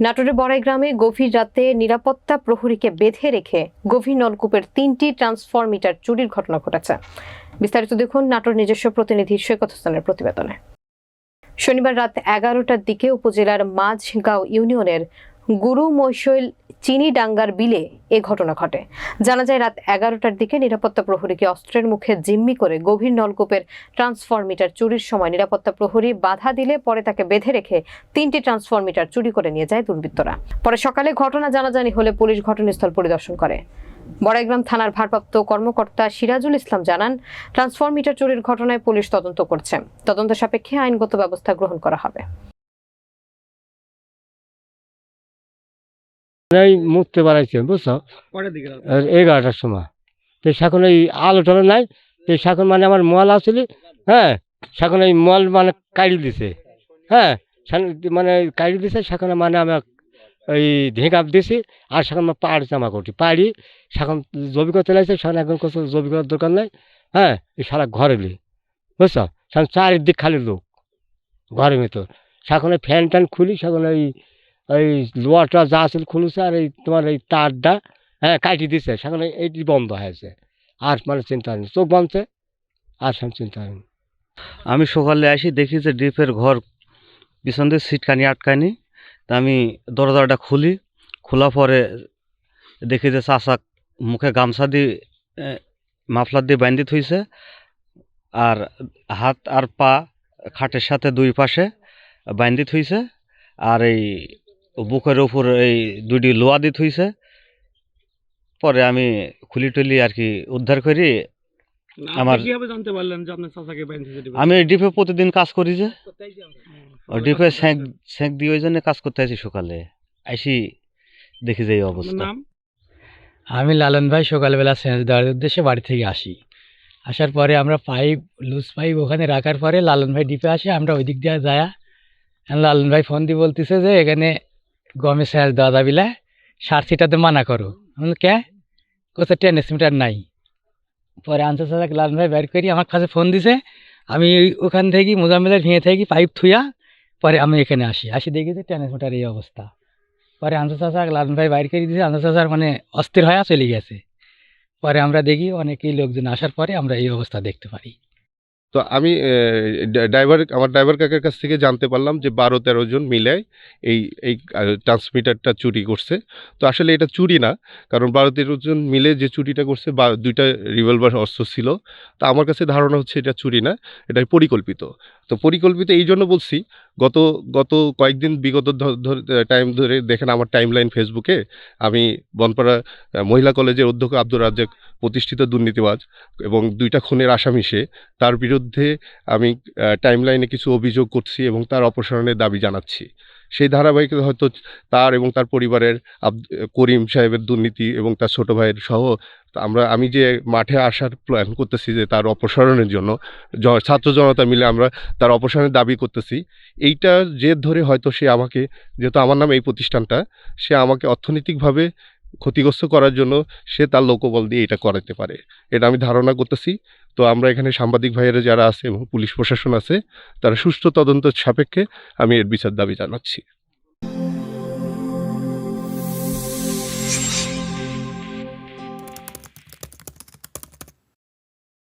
নাটোরের বড়াই গ্রামে গভীর রাতে নিরাপত্তা প্রহরীকে বেঁধে রেখে গভীর নলকূপের তিনটি ট্রান্সফরমিটার চুরির ঘটনা ঘটেছে। বিস্তারিত দেখুন নাটোর নিজস্ব প্রতিনিধি সৈকত হোসেনের প্রতিবেদনে। শনিবার রাত এগারোটার দিকে উপজেলার মাঝগাঁও ইউনিয়নের গুরু মৈশৈল চিনি ডাঙ্গার বিলে এ ঘটনা ঘটে। জানা যায় রাত এগারোটার দিকে নিরাপত্তা প্রহরীকে অস্ত্রের মুখে জিম্মি করে গভীর নলকূপের ট্রান্সফরমিটার চুরির সময় নিরাপত্তা প্রহরী বাধা দিলে পরে তাকে বেঁধে রেখে তিনটি ট্রান্সফরমিটার চুরি করে নিয়ে যায় দুর্বৃত্তরা। পরে সকালে ঘটনা জানাজানি হলে পুলিশ ঘটনাস্থল পরিদর্শন করে। বড়াইগ্রাম থানার ভারপ্রাপ্ত কর্মকর্তা সিরাজুল ইসলাম জানান, ট্রান্সফরমিটার চুরির ঘটনায় পুলিশ তদন্ত করছে। তদন্ত সাপেক্ষে আইনগত ব্যবস্থা গ্রহণ করা হবে। এই মুততে বাড়াইছে বুঝছ? এগারোটার সময়। তো সেখন এই আলো টালো নাই তো সেখন মানে আমার মল আসলে হ্যাঁ সেখন এই মল মানে কাড়ি দিছে হ্যাঁ মানে কাড়ি দিছে সেখানে মানে আমি ওই ঢেঁকাপ দিছি আর সেখানে পাড় জামা করছি পাড়ি সেখন জবি করতে লাগছে সেখানে এখন কিছু জবি করার দরকার নেই হ্যাঁ এই সারা ঘরে লি বুঝছ? সেখানে চারিদিক খালি লোক ঘরের ভিতর। সেখানে ফ্যান ট্যান খুলি সেখানে ওই ওই লোয়াটা যা আছিল খুলেছে আর এই তোমার এই তারটা হ্যাঁ কাটি দিছে। সেখানে এইটি বন্ধ হয়েছে। আর মানে চিন্তা নেই চোখ বাঁধছে, আর সব চিন্তা নেই আমি সকালে আসি, দেখি যে ডিপের ঘর পিছন দিয়ে সিটকানি আটকানি তা আমি দরজাটা খুলি। খোলা পরে দেখি যে চাষা মুখে গামছা দিয়ে মাফলার দিয়ে বান্ধি থইছে আর হাত আর পা খাটের সাথে দুই পাশে বান্ধি থইছে আর এই বুকের ওপর এই দুটি লোয়া দিয়ে থইছে পরে আমি খুলি টুলি আর কি উদ্ধার করি। আমার- আমার জানতে পারলেন যে আপনার চাচাকে আমি ডিপে প্রতিদিন কাজ করি যে। ডিপে সেঁক সেঁক দিয়ে ওই জন্য কাজ করতে আসি সকালে। আইসি দেখি যে এই অবস্থা। আমি লালন ভাই সকালবেলা সেচ দেওয়ার উদ্দেশ্যে বাড়ি থেকে আসি। আসার পরে আমরা পাইপ লুজ পাইপ ওখানে রাখার পরে লালন ভাই ডিপে আসে আমরা ওই দিক দিয়ে যায়া। লালন ভাই ফোন দিয়ে বলতেছে যে এখানে গমে সেচ দেওয়া যাবি না সার ছিটাতে মানা করো। আমি কে? কোথাও ট্রান্সমিটার নাই। পরে আনসার সাথে লালন ভাই বের করি, আমার কাছে ফোন দিছে, আমি ওখান থেকে মোজাম্মেলের ভেঙে থেকে পাইপ থুইয়া, পরে আমি এখানে আসি। আসি দেখি যে ট্রান্সমিটার এই অবস্থা। পরে আনসার চাষা লালন ভাই বাইর করে দিয়েছে আনসার চাষার মানে অস্থির হয়ে চলে গেছে। পরে আমরা দেখি অনেকেই লোকজন আসার পরে আমরা এই অবস্থা দেখতে পারি। তো আমি ড্রাইভার, আমার ড্রাইভার কাকার কাছ থেকে জানতে পারলাম যে বারো তেরো জন মিলে এই এই ট্রান্সমিটারটা চুরি করছে। তো আসলে এটা চুরি না, কারণ বারো তেরো জন মিলে যে চুরিটা করছে, বা, দুইটা রিভলভার অস্ত্র ছিল। তা আমার কাছে ধারণা হচ্ছে এটা চুরি না এটা পরিকল্পিত। তো পরিকল্পিত এই জন্য বলছি, গত গত কয়েকদিন বিগত টাইম ধরে দেখেন আমার টাইমলাইন ফেসবুকে আমি বনপাড়া মহিলা কলেজের অধ্যক্ষ আব্দুর রাজ্জাক প্রতিষ্ঠিত দুর্নীতিবাজ এবং দুইটা খুনের আসামি সে, তার বিরুদ্ধে আমি টাইমলাইনে কিছু অভিযোগ করছি এবং তার অপসারণের দাবি জানাচ্ছি। সেই ধারাবাহিকতা হয়তো তার এবং তার পরিবারের করিম সাহেবের দুর্নীতি এবং তার ছোট ভাইয়ের সহ আমরা, আমি যে মাঠে আসার প্ল্যান করতেছি যে তার অপসারণের জন্য ছাত্র জনতা মিলে আমরা তার অপসারণের দাবি করতেছি, এইটা জেদ ধরে হয়তো সে আমাকে, যেহেতু আমার নাম এই প্রতিষ্ঠানটা, সে আমাকে অর্থনৈতিকভাবে ক্ষতিগ্রস্ত করার জন্য সে তার লোকবল দিয়ে এটা করাতে পারে। এটা আমি ধারণা করতেছি। তো আমরা এখানে সাংবাদিক ভাইয়েরা যারা আছে এবং পুলিশ প্রশাসন আছে, তারা সুষ্ঠু তদন্ত সাপেক্ষে আমি এর বিচার দাবি জানাচ্ছি।